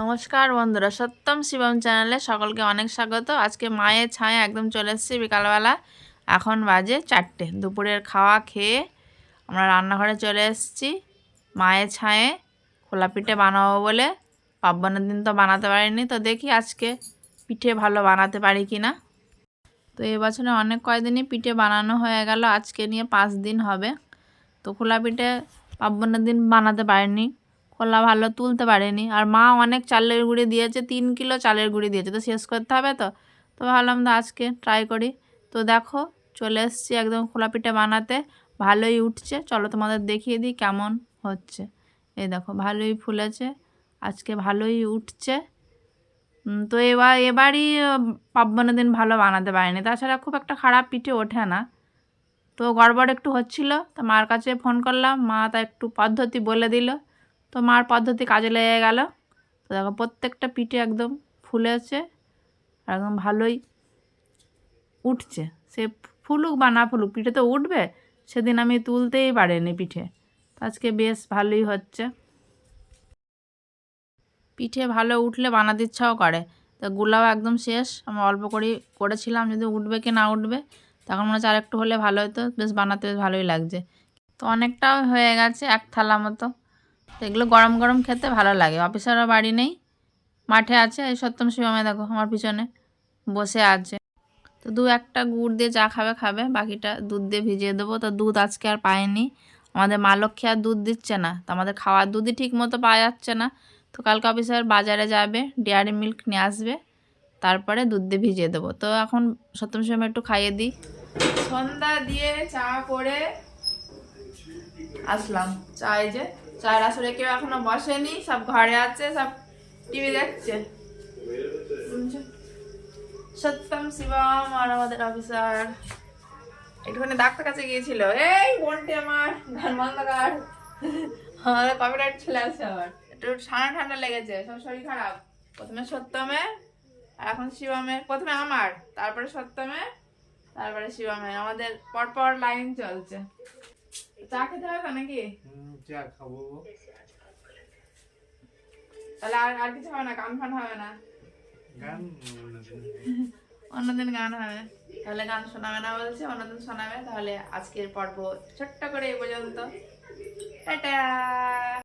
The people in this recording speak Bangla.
নমস্কার বন্ধুরা, সত্যম শিবম চ্যানেলে সকলকে অনেক স্বাগত। আজকে মায়ের ছায়া একদম চলে এসেছি বিকালবেলা, এখন বাজে চারটে। দুপুরের খাওয়া খেয়ে আমরা রান্নাঘরে চলে এসেছি। মায়ের ছায়ে খোলা পিঠে বানাবো বলে পাব্বনের দিন তো বানাতে পারিনি, তো দেখি আজকে পিঠে ভালো বানাতে পারি কি না তো এবছরে অনেক কয়দিনই পিঠে বানানো হয়ে গেল, আজকে নিয়ে পাঁচ দিন হবে। তো খোলা পিঠে পার্বণের দিন বানাতে পারিনি। খোলা ভালো তুলতে পারেনি। আর মা অনেক চালের গুঁড়ি দিয়েছে, তিন কিলো চালের গুঁড়ি দিয়েছে। তো শেষ করতে হবে তো? তো ভাবলাম তো আজকে ট্রাই করি। তো দেখো, চলে এসেছি একদম খোলা পিঠে বানাতে। ভালোই উঠছে। চলো তোমাদের দেখিয়ে দিই কেমন হচ্ছে। এই দেখো, ভালোই ফুলেছে। আজকে ভালোই উঠছে। তো এবার, এবারই পার্বণের দিন ভালো বানাতে পারিনি। তাছাড়া খুব একটা খারাপ পিঠে ওঠে না। তো গড়বড় একটু হচ্ছিল। তা মার কাছে ফোন করলাম। মা তা একটু পদ্ধতি বলে দিল। তো মার পদ্ধতি কাজে লেগে গেল। তো দেখো, প্রত্যেকটা পিঠে একদম ফুলেছে একদম ভালোই উঠছে। সে ফুলুক বা না ফুলুক, পিঠে তো উঠবে, সেদিন আমি তুলতেই পারিনি পিঠে। আজকে বেশ ভালোই হচ্ছে। পিঠে ভালো উঠলে বানাতে ইচ্ছাও করে। তো গুলাও একদম শেষ। আমি অল্প করেই করেছিলাম, যদি উঠবে কি না উঠবে, তখন মনে হচ্ছে আর একটু হলে ভালো হতো। বেশ বানাতে বেশ ভালোই লাগছে। তো অনেকটাও হয়ে গেছে, এক থালা মতো। তো এগুলো গরম গরম খেতে ভালো লাগে। অফিসারও বাড়ি নেই, মাঠে আছে। এই সত্যম শিবমে দেখো, আমার পিছনে বসে আছে। তো দু একটা গুড় দিয়ে চা খাবে খাবে। বাকিটা দুধ দিয়ে ভিজিয়ে দেবো। তো দুধ আজকে আর পায়নি আমাদের মা লক্ষ্মী আর দুধ দিচ্ছে না। তো আমাদের খাওয়ার দুধই ঠিক মতো পাওয়া যাচ্ছে না। তো কালকে অফিসার বাজারে যাবে, ডেয়ারি মিল্ক নিয়ে আসবে। তারপরে দুধ দিয়ে ভিজিয়ে দেবো। তো এখন সত্যম শিবম একটু খাইয়ে দিই। সন্ধ্যা দিয়ে চা করে আসলাম। চাই যে চায়ের আসলে কেউ এখনও বসেনি, সব ঘরে আছে, সব টিভি দেখছে। সত্যম, শিবম আর আমাদের অফিসার একটুখানি ডাক্তার কাছে গিয়েছিল। এই, বোনটি আমার গান বন্ধ আমাদের কপিরাইট চলে আসছে আবার। একটু ঠান্ডা ঠান্ডা লেগেছে, সব শরীর খারাপ। প্রথমে সত্যমে, আর এখন শিবমের প্রথমে আমার, তারপরে সত্যমে, তারপরে শিবমের আমাদের পরপর লাইন চলছে। চা খেতে হবে নাকি? চা খাব। তাহলে আর আর কিছু হবে না গান ফান হবে না? গান অন্যদিন গান হবে। তাহলে গান শোনাবে না বলছে অন্যদিন শোনাবে। তাহলে আজকের পর্ব ছোট্ট করে এই পর্যন্ত। টাটা!